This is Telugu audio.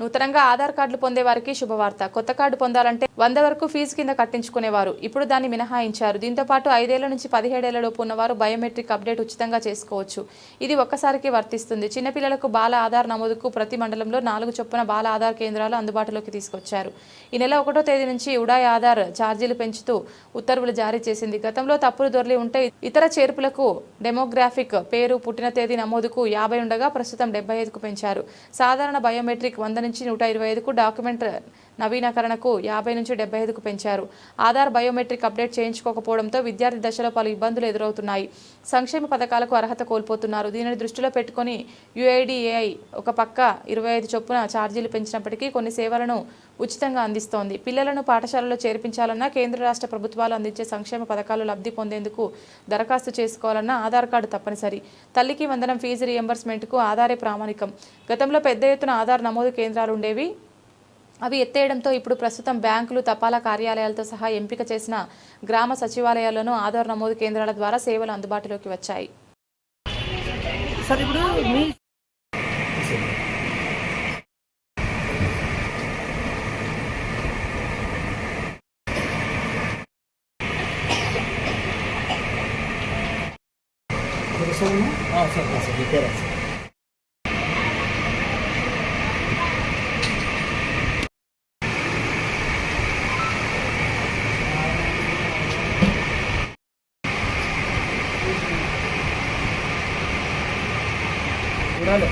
నూతనంగా ఆధార్ కార్డులు పొందే వారికి శుభవార్త. కొత్త కార్డు పొందాలంటే వంద వరకు ఫీజు కింద కట్టించుకునేవారు. ఇప్పుడు దాన్ని మినహాయించారు. దీంతో పాటు ఐదేళ్ళ నుంచి పదిహేడేళ్ళ లోపు ఉన్నవారు బయోమెట్రిక్ అప్డేట్ ఉచితంగా చేసుకోవచ్చు. ఇది ఒక్కసారికి వర్తిస్తుంది. చిన్నపిల్లలకు బాల ఆధార్ నమోదుకు ప్రతి మండలంలో నాలుగు చొప్పున బాల ఆధార్ కేంద్రాలు అందుబాటులోకి తీసుకొచ్చారు. ఈ నెల ఒకటో తేదీ నుంచి ఉడాయ్ ఆధార్ ఛార్జీలు పెంచుతూ ఉత్తర్వులు జారీ చేసింది. గతంలో తప్పులు దొరలి ఉంటే ఇతర చేర్పులకు డెమోగ్రాఫిక్ పేరు పుట్టిన తేదీ నమోదుకు యాభై ఉండగా ప్రస్తుతం డెబ్బై ఐదుకు పెంచారు. సాధారణ బయోమెట్రిక్ వంద నుంచి నూట ఇరవై ఐదుకు డాక్యుమెంట్ నవీకరణకు యాభై నుంచి డెబ్బై ఐదుకు పెంచారు. ఆధార్ బయోమెట్రిక్ అప్డేట్ చేయించుకోకపోవడంతో విద్యార్థి దశలో పలు ఇబ్బందులు ఎదురవుతున్నాయి. సంక్షేమ పథకాలకు అర్హత కోల్పోతున్నారు. దీనిని దృష్టిలో పెట్టుకొని యుఐడిఏఐ ఒక పక్క ఇరవై ఐదు చొప్పున ఛార్జీలు పెంచినప్పటికీ కొన్ని సేవలను ఉచితంగా అందిస్తోంది. పిల్లలను పాఠశాలలో చేర్పించాలన్నా కేంద్ర రాష్ట్ర ప్రభుత్వాలు అందించే సంక్షేమ పథకాలు లబ్ధి పొందేందుకు దరఖాస్తు చేసుకోవాలన్నా ఆధార్ కార్డు తప్పనిసరి. తల్లికి వందనం ఫీజు రియంబర్స్మెంట్కు ఆధారే ప్రామాణికం. గతంలో పెద్ద ఎత్తున ఆధార్ నమోదు కేంద్రాలు ఉండేవి అవి ఎత్తేయడంతో ఇప్పుడు ప్రస్తుతం బ్యాంకులు తపాలా కార్యాలయాలతో సహా ఎంపిక చేసిన గ్రామ సచివాలయాల్లోనూ ఆధార్ నమోదు కేంద్రాల ద్వారా సేవలు అందుబాటులోకి వచ్చాయి. సార్ ఇప్పుడు మీ సార్ చూడాలి.